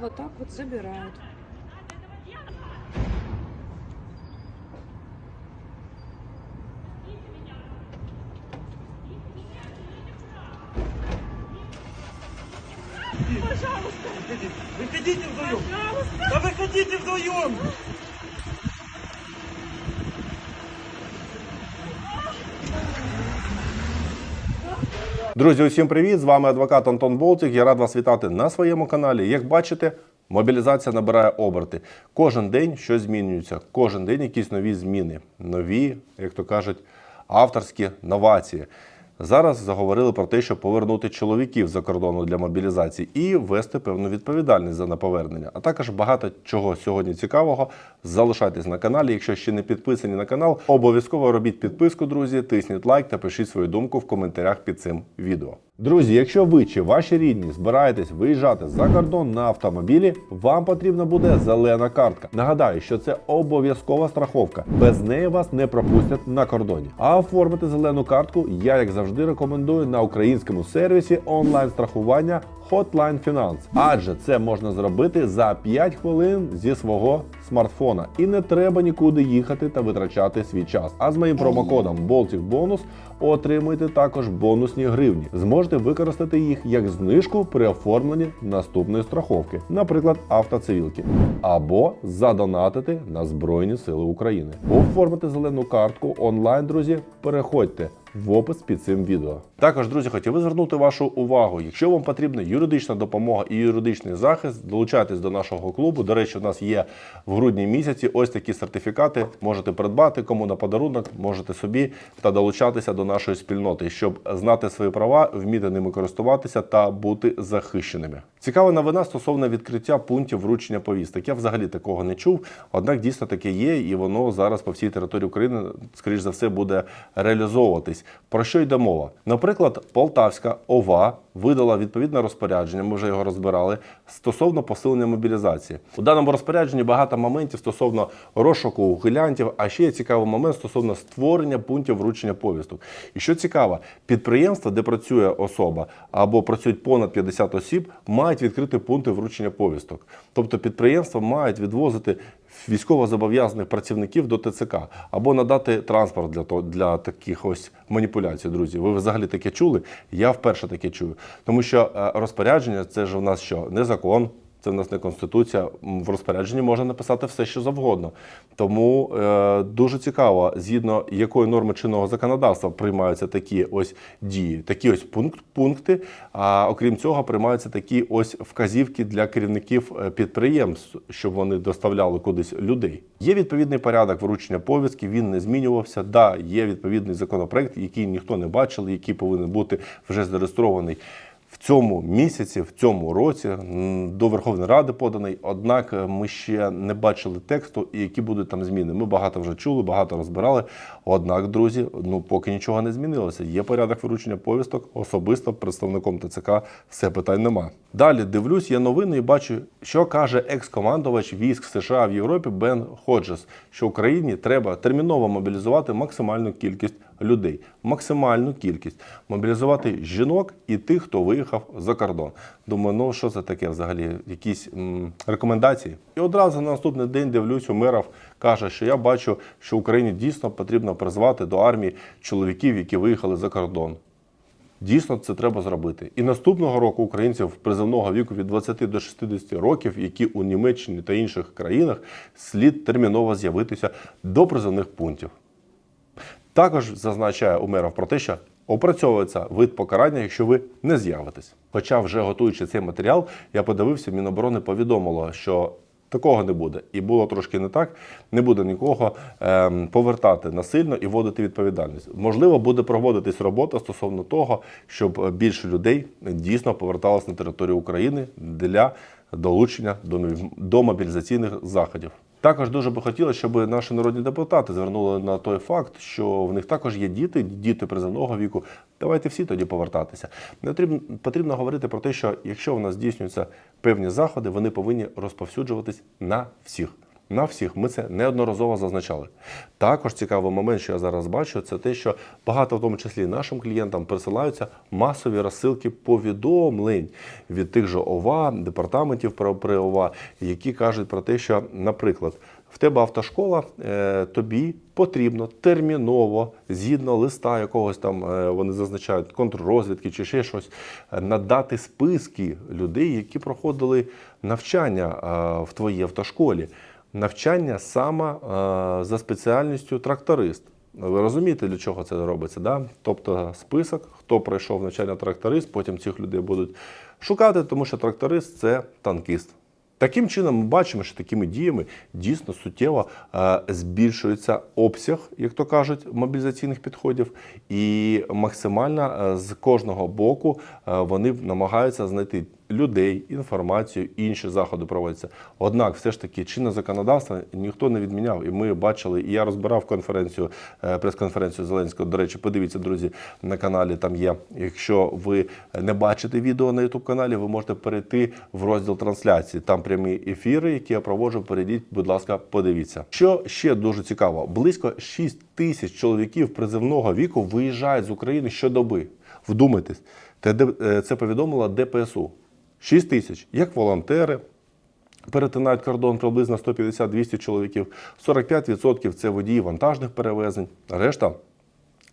вот так вот забирают. Выходите вдвоем! Да выходите вдвоем! Друзі, усім привіт! З вами адвокат Антон Болтик. Я рад вас вітати на своєму каналі. Як бачите, мобілізація набирає оберти. Кожен день щось змінюється, кожен день якісь нові зміни, нові, як то кажуть, авторські новації. Зараз заговорили про те, щоб повернути чоловіків за кордону для мобілізації і ввести певну відповідальність за неповернення. А також багато чого сьогодні цікавого. Залишайтесь на каналі. Якщо ще не підписані на канал, обов'язково робіть підписку, друзі, тисніть лайк та пишіть свою думку в коментарях під цим відео. Друзі, якщо ви чи ваші рідні збираєтесь виїжджати за кордон на автомобілі, вам потрібна буде зелена картка. Нагадаю, що це обов'язкова страховка. Без неї вас не пропустять на кордоні. А оформити зелену картку я, як завжди, рекомендую на українському сервісі онлайн страхування Hotline Finance. Адже це можна зробити за 5 хвилин зі свого смартфона. І не треба нікуди їхати та витрачати свій час. А з моїм промокодом Baltic Bonus отримуєте також бонусні гривні. Зможете використати їх як знижку при оформленні наступної страховки, наприклад, автоцивілки, або задонатити на Збройні Сили України. Оформити зелену картку онлайн, друзі. Переходьте в опис під цим відео. Також, друзі, хотів би звернути вашу увагу. Якщо вам потрібна юридична допомога і юридичний захист, долучайтесь до нашого клубу. До речі, у нас є в грудні місяці ось такі сертифікати. Можете придбати кому на подарунок, можете собі та долучатися до нашої спільноти, щоб знати свої права, вміти ними користуватися та бути захищеними. Цікава новина стосовно відкриття пунктів вручення повісток. Я взагалі такого не чув, однак дійсно таке є, і воно зараз по всій території України, скоріш за все, буде реалізовуватись. Про що йде мова? Наприклад, Полтавська ОВА видала відповідне розпорядження. Ми вже його розбирали стосовно посилення мобілізації. У даному розпорядженні багато моментів стосовно розшуку ухилянтів, а ще є цікавий момент стосовно створення пунктів вручення повісток. І що цікаво, підприємства, де працює особа або працюють понад 50 осіб, мають відкрити пункти вручення повісток. Тобто підприємства мають відвозити військовозобов'язаних працівників до ТЦК або надати транспорт для того для таких ось маніпуляцій. Друзі, ви взагалі таке чули? Я вперше таке чую, тому що е, розпорядження це ж у нас що не закон. Це в нас не конституція. В розпорядженні можна написати все, що завгодно. Тому е, дуже цікаво, згідно якої норми чинного законодавства приймаються такі ось дії, такі ось пункт, пункти. А окрім цього, приймаються такі ось вказівки для керівників е, підприємств, щоб вони доставляли кудись людей. Є відповідний порядок вручення повістки, він не змінювався. Да, є відповідний законопроект, який ніхто не бачив, який повинен бути вже зареєстрований цьому місяці, в цьому році до Верховної Ради поданий. Однак е, ми ще не бачили тексту і які будуть там зміни. Ми багато вже чули, багато розбирали. Однак, друзі, ну поки нічого не змінилося. Є порядок вручення повісток. Особисто представником ТЦК все питань нема. Далі дивлюсь, є новини і бачу, що каже екс-командувач військ США в Європі Бен Ходжес, що Україні треба терміново мобілізувати максимальну кількість людей, максимальну кількість мобілізувати жінок і тих, хто виїхав за кордон. Думаю, ну що це таке взагалі? Якісь м, рекомендації? І одразу на наступний день дивлюсь, Умеров каже, що я бачу, що Україні дійсно потрібно призвати до армії чоловіків, які виїхали за кордон. Дійсно, це треба зробити. І наступного року українців призовного віку від 20 до 60 років, які у Німеччині та інших країнах слід терміново з'явитися до призовних пунктів. Також зазначає Умеров про те, що опрацьовується вид покарання, якщо ви не з'явитесь. Хоча, вже готуючи цей матеріал, я подивився, Міноборони повідомило, що такого не буде. І було трошки не так. Не буде нікого ем, повертати насильно і вводити відповідальність. Можливо, буде проводитись робота стосовно того, щоб більше людей дійсно поверталось на територію України для долучення до, мобілізаційних заходів. Також дуже би хотілося, щоб наші народні депутати звернули на той факт, що в них також є діти, діти призовного віку. Давайте всі тоді повертатися. Не потрібно, потрібно говорити про те, що якщо в нас здійснюються певні заходи, вони повинні розповсюджуватись на всіх. На всіх ми це неодноразово зазначали. Також цікавий момент, що я зараз бачу, це те, що багато, в тому числі нашим клієнтам, присилаються масові розсилки повідомлень від тих же ОВА, департаментів при ОВА, які кажуть про те, що, наприклад, в тебе автошкола, е, тобі потрібно терміново, згідно листа якогось там, е, вони зазначають контррозвідки чи ще щось, е, надати списки людей, які проходили навчання в твоїй автошколі. Навчання саме е, за спеціальністю тракторист. Ви розумієте, для чого це робиться? Да? Тобто список, хто пройшов навчання тракторист, потім цих людей будуть шукати, тому що тракторист це танкіст. Таким чином, ми бачимо, що такими діями дійсно суттєво е, збільшується обсяг, як то кажуть, мобілізаційних підходів, і максимально е, з кожного боку вони намагаються знайти людей, інформацію, інші заходи проводяться. Однак, все ж таки, чинне законодавство ніхто не відміняв. І ми бачили, і я розбирав конференцію, е, прес-конференцію Зеленського. До речі, подивіться, друзі, на каналі там є. Якщо ви не бачите відео на youtube каналі, ви можете перейти в розділ трансляції. Там прямі ефіри, які я проводжу. Перейдіть, будь ласка, подивіться. Що ще дуже цікаво: близько 6 тисяч чоловіків призивного віку виїжджають з України щодоби. Вдумайтесь, е, це повідомила ДПСУ. 6 тисяч, як волонтери. Перетинають кордон приблизно 150-200 чоловіків. 45% це водії вантажних перевезень. Решта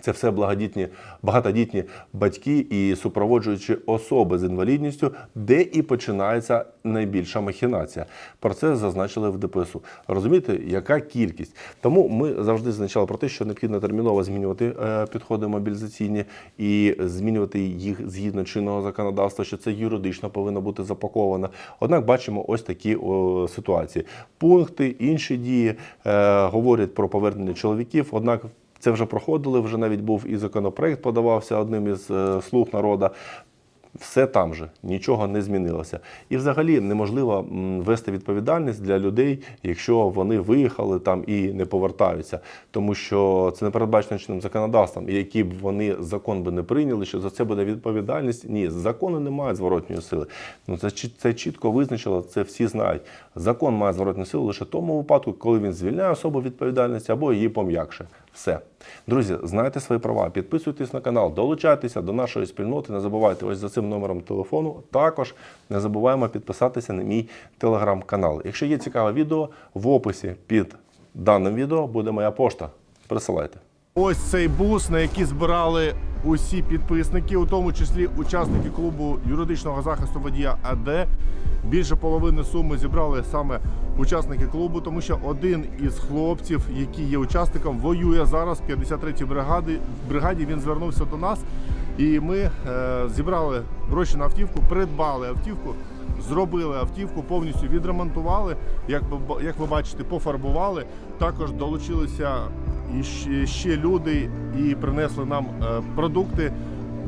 це все благодітні, багатодітні батьки і супроводжуючі особи з інвалідністю, де і починається найбільша махінація. Про це зазначили в ДПСУ. Розумієте, яка кількість? Тому ми завжди зазначали про те, що необхідно терміново змінювати е, підходи мобілізаційні і змінювати їх згідно чинного законодавства, що це юридично повинно бути запаковано. Однак бачимо ось такі ситуації. Пункти, інші дії е, говорять про повернення чоловіків. Однак це вже проходили, вже навіть був і законопроект подавався одним із е, слуг народу. Все там же, нічого не змінилося. І взагалі неможливо вести відповідальність для людей, якщо вони виїхали там і не повертаються. Тому що це не передбачено чинним законодавством. І які б вони закон би не прийняли, що за це буде відповідальність. Ні, закони не мають зворотньої сили. Ну це, це чітко визначило, це всі знають. Закон має зворотну силу лише в тому випадку, коли він звільняє особу від відповідальності або її пом'якше. Все. Друзі, знайте свої права, підписуйтесь на канал, долучайтеся до нашої спільноти. Не забувайте ось за цим номером телефону. Також не забуваємо підписатися на мій телеграм-канал. Якщо є цікаве відео, в описі під даним відео буде моя пошта. Присилайте. Ось цей бус, на який збирали усі підписники, у тому числі учасники клубу юридичного захисту водія АД. Більше половини суми зібрали саме учасники клубу, тому що один із хлопців, який є учасником, воює зараз в 53-й бригаді. бригаді. Він звернувся до нас, і ми е, зібрали гроші на автівку, придбали автівку. Зробили автівку, повністю відремонтували. Як ви, як ви бачите, пофарбували. Також долучилися і ще, ще люди і принесли нам е, продукти,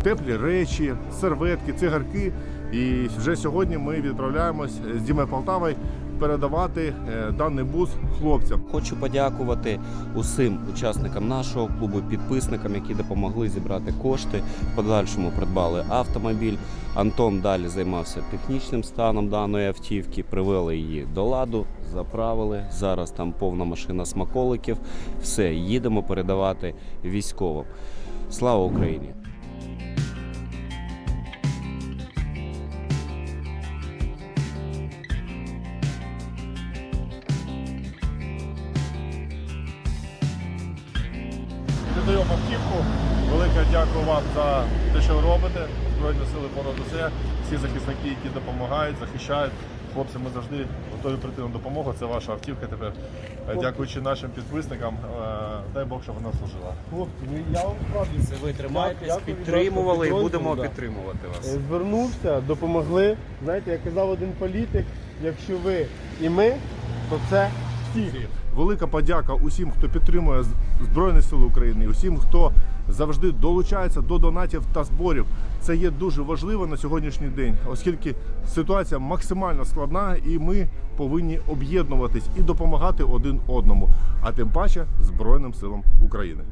теплі речі, серветки, цигарки. І вже сьогодні ми відправляємось з Дімою Полтавою передавати е, даний бус хлопцям. Хочу подякувати усім учасникам нашого клубу, підписникам, які допомогли зібрати кошти. В подальшому придбали автомобіль. Антон далі займався технічним станом даної автівки, привели її до ладу, заправили. Зараз там повна машина смаколиків. Все, їдемо передавати військовим. Слава Україні! Автівку. Велике дякую вам за те, що ви робите. Збройні сили понад усе. Всі захисники, які допомагають, захищають. Хлопці, ми завжди готові прийти на допомогу. Це ваша автівка тепер. Е, Дякуючи нашим підписникам. е, Дай Бог, щоб вона служила. Хлопці, ну я вам справді Це ви тримаєтесь, підтримували і будемо да. підтримувати вас. Е, звернувся, допомогли. Знаєте, як казав один політик, якщо ви і ми, то це всі. Велика подяка усім, хто підтримує Збройні Сили України, усім, хто завжди долучається до донатів та зборів. Це є дуже важливо на сьогоднішній день, оскільки ситуація максимально складна, і ми повинні об'єднуватись і допомагати один одному, а тим паче Збройним силам України.